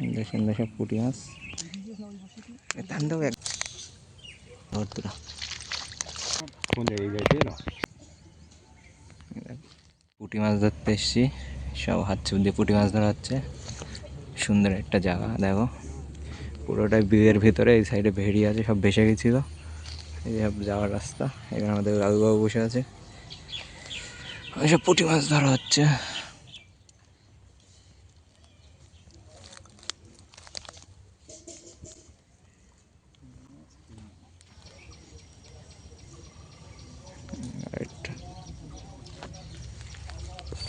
সুন্দর সুন্দর সব পুঁটি মাছ। এ টান দাও এক। ভর্তুরা কোন জায়গায় যাইতে না মাছ ধরতে এসছি। সব হাত দিয়ে পুঁটি মাছ ধরা হচ্ছে। সুন্দর একটা জায়গা দেখো। পুরোটাই বিয়ের ভিতরে এই সাইডে ভেড়ি আছে সব ভেসে গেছিল। এই সব যাওয়ার রাস্তা এখানে আমাদের দাদুবাবু বসে আছে। ওই সব পুটি মাছ ধরা হচ্ছে।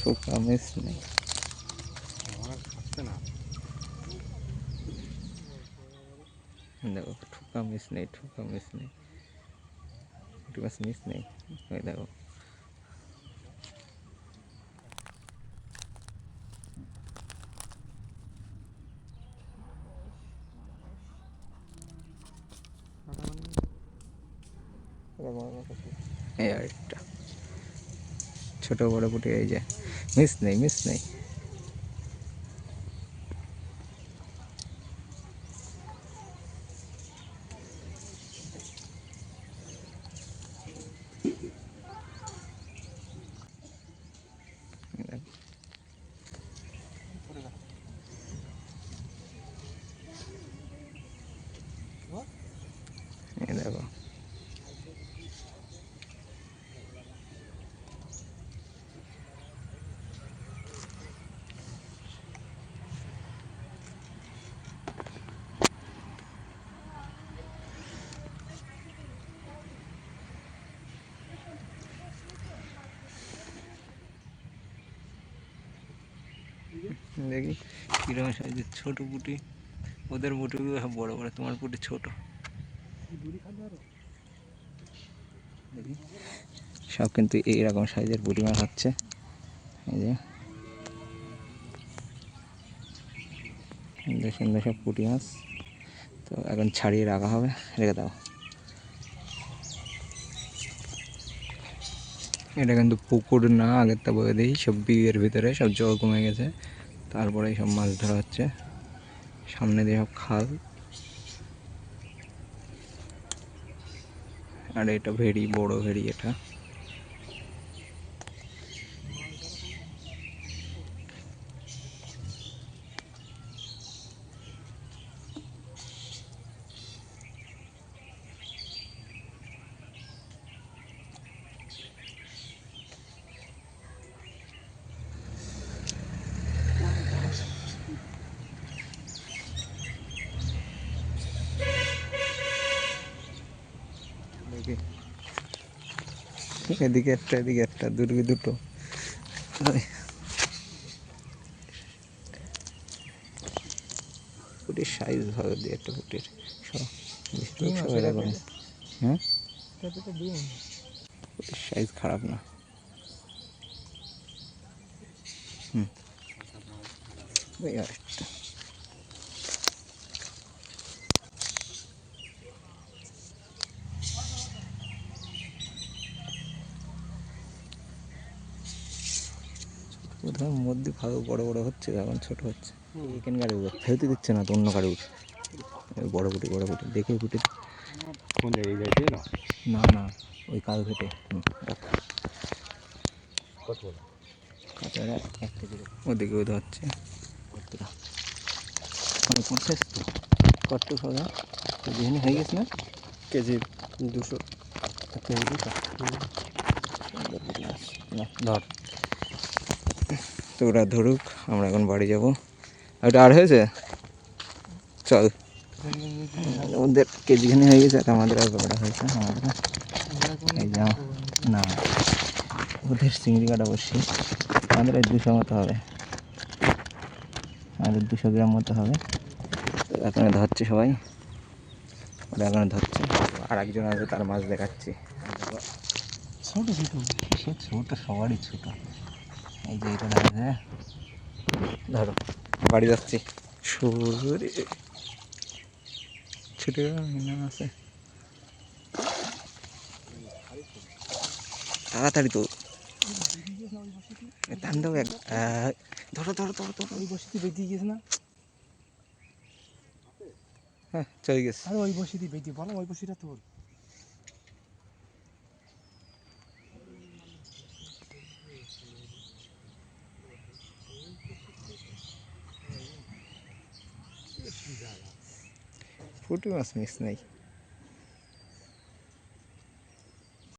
শুকা মিস নেই। দেখো ঠোকা মিস নেই ঠোকা মিস নেই। পুঁটি মাছ মিস নেই। ওই দেখো। এই আরেকটা ছোট বড় পুঁটি এই যে মিস নেই মিস নেই এই দেখো দেখি কীরকম সাইজের, ছোট পুঁটি। ওদের পুঁটিগুলো সব বড় বড়, তোমার পুঁটি ছোট। সব কিন্তু এইরকম সাইজের পুঁটি মাছ হচ্ছে। এই যে। সুন্দর সুন্দর সব পুঁটি মাছ। তো এখন ছাড়িয়ে রাখা হবে, রেখে দাও। এটা কিন্তু পুকুর না আগের তা বলে দিই, সব বিয়ের ভিতরে সব জল কমে গেছে। তারপরে সব মাছ ধরা হচ্ছে। সামনে দিয়ে সব খাল। আর এটা ভেরি বড় ভেরি এটা দেখি এদিকে একটা এদিকে একটা দুর্গে দুটো। ফুটির সাইজ ভালো দিয়ে একটা এরকম। হ্যাঁ? ফুটির সাইজ খারাপ না। হুম। ওই আরেকটা প্রথমে মধ্যে ভালো বড় বড় হচ্ছে এখন ছোট হচ্ছে। এখানকার ফেলতে দিচ্ছে না তো অন্য কারোর বড় ফুটি বড় ফুটি দেখে ফুটে কোন জায়গায় যাইতে না? না ওই কাল কাঁচারা এক কেজি ওদিকে কতটা? মানে পঞ্চাশ তো। কত সদা? যেখানে হয়ে গেছে না? কেজি দুশো। কেজি ধর। তো ওরা ধরুক, আমরা এখন বাড়ি যাব। ওটা আর হয়েছে? চল। ওদের কেজিখানি হয়ে গেছে আমাদের আর কটা হয়েছে, আমাদের। এই যে না, ওদের চিংড়ি কাটা বসছি। আমাদের দুশো মতো হবে। আমাদের দুশো গ্রাম মতো হবে। এখন ধরছে সবাই। ওরা এখন ধরছে। আর একজন আছে, তার মাছ দেখাচ্ছি। ছোট ছোট ছোট? সবারই ছোট। এই যে এটা যায় ধরো বাড়ি যাচ্ছি। সরে। ছুটে আছে। তাড়াতাড়ি তো। টান দাও এক ধরো ধরো ধরো ধরো। ওই গেছে না? হ্যাঁ চলে গেছে। আরে ওই বসি দিবে দি বলো ওই বসিটা তোর। পুটি মাছ মিস নেই